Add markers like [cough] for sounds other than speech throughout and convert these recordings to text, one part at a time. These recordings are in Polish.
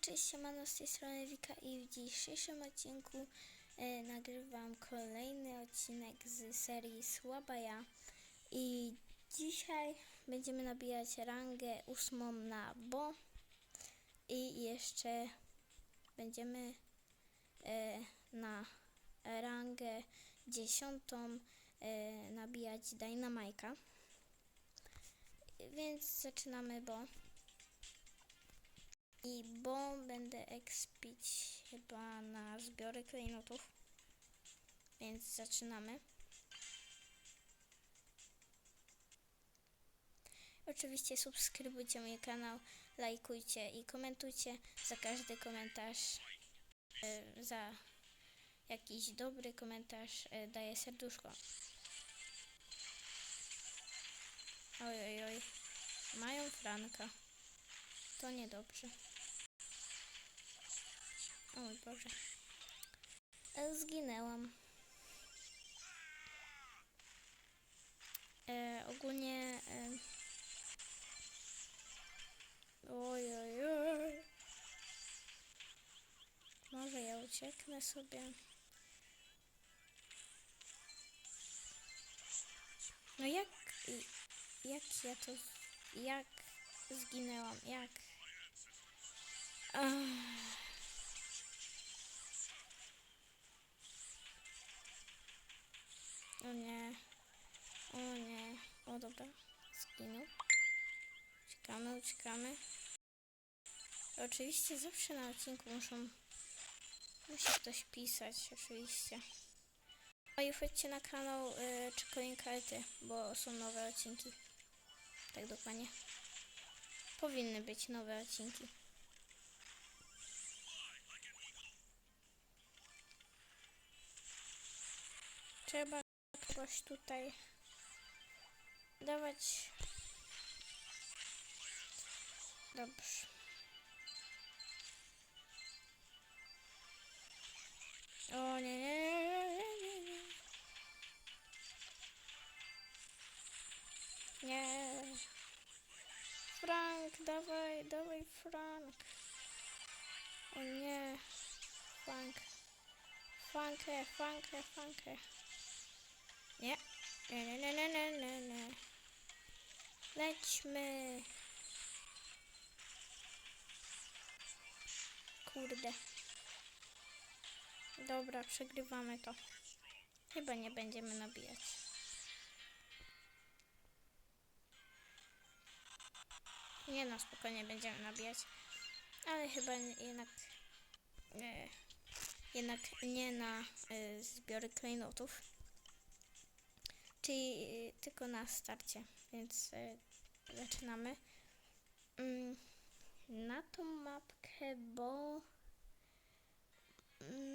cześć, siemano, z tej strony Wika i w dzisiejszym odcinku e, nagrywam kolejny odcinek z serii Słaba Ja. I dzisiaj będziemy nabijać rangę ósmą na Bo. I jeszcze będziemy e, na rangę dziesiątą e, nabijać Dynamajka więc zaczynamy Bo i bo będę expić chyba na zbiory klejnotów. Więc zaczynamy. Oczywiście subskrybujcie mój kanał, lajkujcie i komentujcie. Za każdy komentarz, e, za jakiś dobry komentarz e, daję serduszko. Oj, oj, oj. Mają Franka. To niedobrze. O mój Boże. E, Zginęłam. E, ogólnie... E, oj, oj, oj. Może ja ucieknę sobie. No jak... Jak ja to... Jak zginęłam? Jak? Ach. O nie. O nie. O dobra. Zginął. Uciekamy, uciekamy. Oczywiście zawsze na odcinku muszą... Musi ktoś pisać, oczywiście. No i wchodźcie na kanał y, Czekolinkarty, bo są nowe odcinki. Tak dokładnie. Powinny być nowe odcinki. Trzeba tutaj dawać. Dobrze. O nie, nie, nie, nie, nie, nie. Frank, dawaj, dawaj Frank. O nie. Frank. Frankę, Frankę, Frankę. Nie. Nie, nie, nie, nie, nie, nie. Lećmy. Kurde. Dobra, przegrywamy to. Chyba nie będziemy nabijać. Nie no, spokojnie będziemy nabijać. Ale chyba jednak... Nie, jednak nie na y, zbiory klejnotów. Czyli y, tylko na starcie. Więc y, zaczynamy. Mm, na tą mapkę, bo...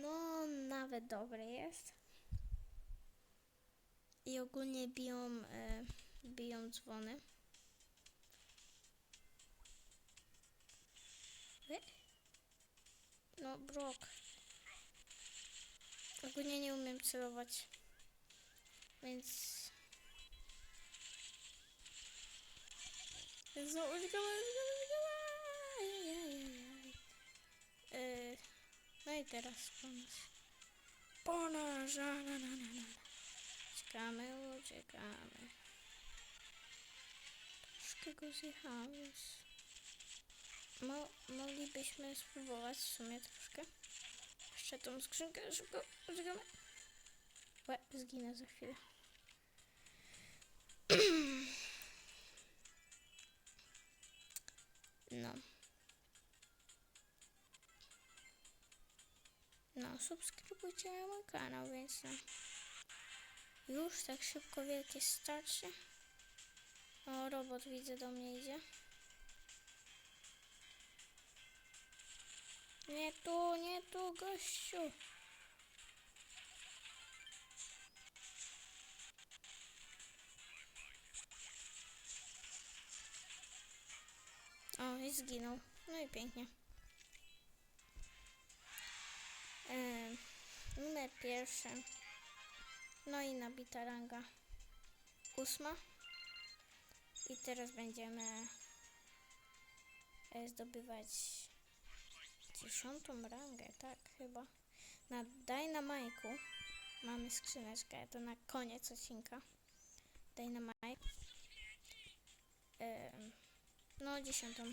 No, nawet dobry jest. I ogólnie biją, y, biją dzwony. No, Brock. Ogólnie nie umiem celować. Więc... Jezu, uciekamy, uciekamy, uciekamy. Ajajajaj. Yy, No i teraz po nas. Po nas, na, na, na, na. Uciekamy, uciekamy. Troszkę go zjechałeś. Mo moglibyśmy spróbować w sumie troszkę. Jeszcze tą skrzynkę szybko uciekamy. Łe, zginę za chwilę. No. No, subskrybujcie mój kanał, więc no. Już tak szybko wielkie starcie. O, robot widzę do mnie idzie. Nie tu, nie tu, gościu. Zginął. No i pięknie. Em, numer pierwszy. No i nabita ranga. Ósma. I teraz będziemy e, zdobywać dziesiątą rangę, tak chyba. Na Dynamite'u mamy skrzyneczkę, to na koniec odcinka. Dynamite. Em, no, dziesiątą.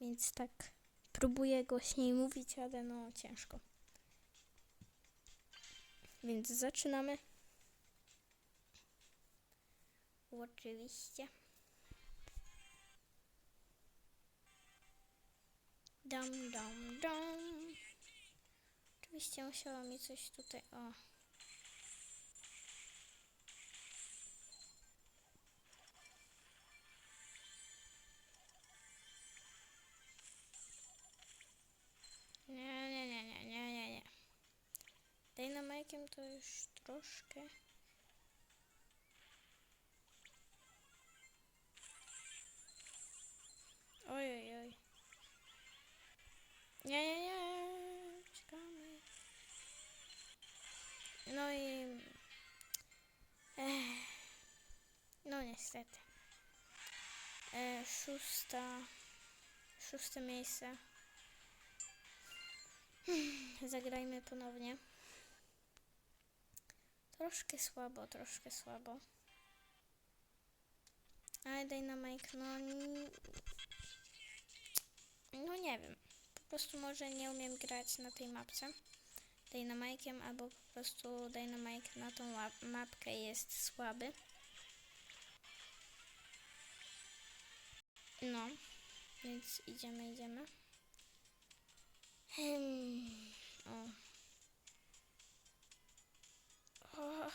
Więc tak, próbuję głośniej mówić, ale no ciężko. Więc zaczynamy. Oczywiście. Dam, dam, dam. Oczywiście musiało mi coś tutaj. O. Dynamajkiem to już troszkę. Oj, oj, oj. Nie, nie, nie. Czekamy. No i... Ech. No niestety. E, szósta... Szóste miejsce. Zagrajmy ponownie. Troszkę słabo, troszkę słabo. Ale Dynamite, no... No nie wiem. Po prostu może nie umiem grać na tej mapce. Dynamite'iem, albo po prostu Dynamite na tą mapkę jest słaby. No, więc idziemy, idziemy. Hmm. O.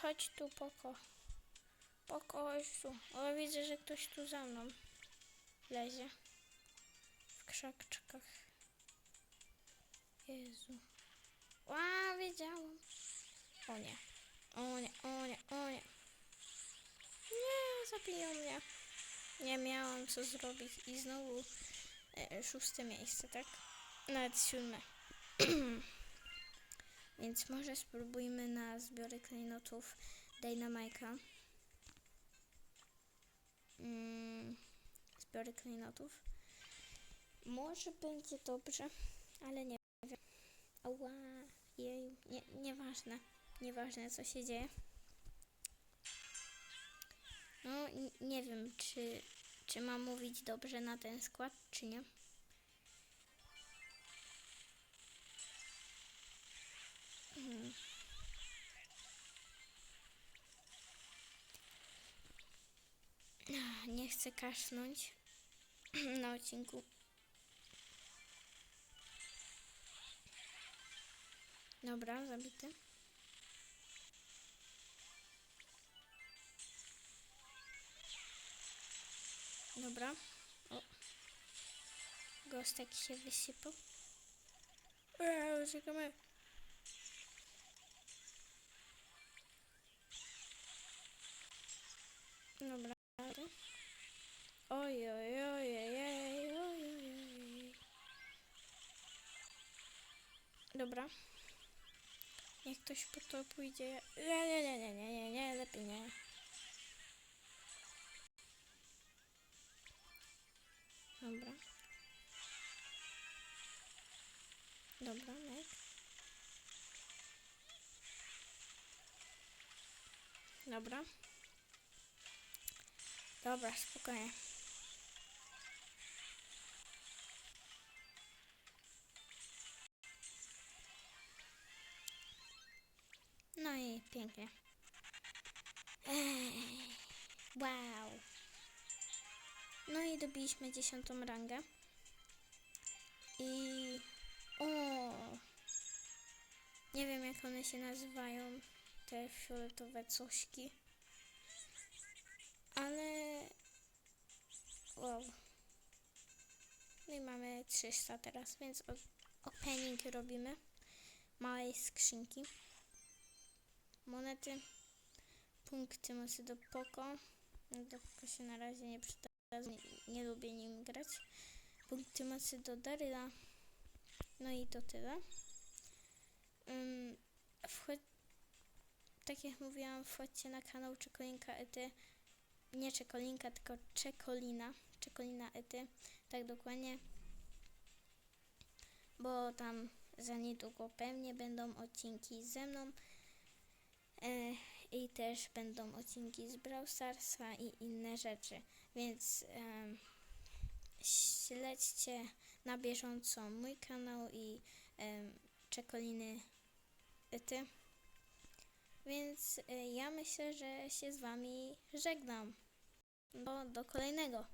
Chodź tu, Poko. Poko, chodź tu. O, widzę, że ktoś tu za mną lezie. W krzaczkach. Jezu. Ła, wiedziałam. O nie. O nie, o nie, o nie. Nie, zabiją mnie. Nie miałam co zrobić i znowu e, szóste miejsce, tak? Nawet siódme. [clears throat] Więc może spróbujmy na zbiory klejnotów Dynamite'a. Mm, zbiory klejnotów. Może będzie dobrze, ale nie wiem. Ała, jej, nie, nieważne. Nieważne co się dzieje. No, nie wiem, czy, czy mam mówić dobrze na ten skład, czy nie. Nie chcę kasznąć [clears throat] na odcinku. Dobra, zabity. Dobra. O. Gostek się wysypał. Eee, czekamy. Dobra. Oj, oj, oj, oj, oj, oj. Dobra. Niech ktoś po to pójdzie. Nie, nie, nie, nie, nie, nie, nie, lepiej nie. Dobra. Dobra, nek. Dobra. Dobra, spokojnie. Pięknie. Ej, wow. No i dobiliśmy dziesiątą rangę. I... O! Nie wiem jak one się nazywają, te fioletowe cośki. Ale... Wow. No i mamy 300 teraz, więc opening robimy. Małej skrzynki. Monety. Punkty mocy do Poko. No do Poko się na razie nie przyda. Nie, nie lubię nim grać. Punkty mocy do Daryla. No i to tyle. Um, wchod... Tak jak mówiłam, wchodźcie na kanał Czekolinka Ety. Nie Czekolinka, tylko Czekolina. Czekolina Ety. Tak dokładnie. bo tam za niedługo pewnie będą odcinki ze mną i też będą odcinki z Brawl Starsa i inne rzeczy, więc śledźcie na bieżąco mój kanał i Czekoliny ty. Więc e, ja myślę, że się z wami żegnam. Do, do kolejnego.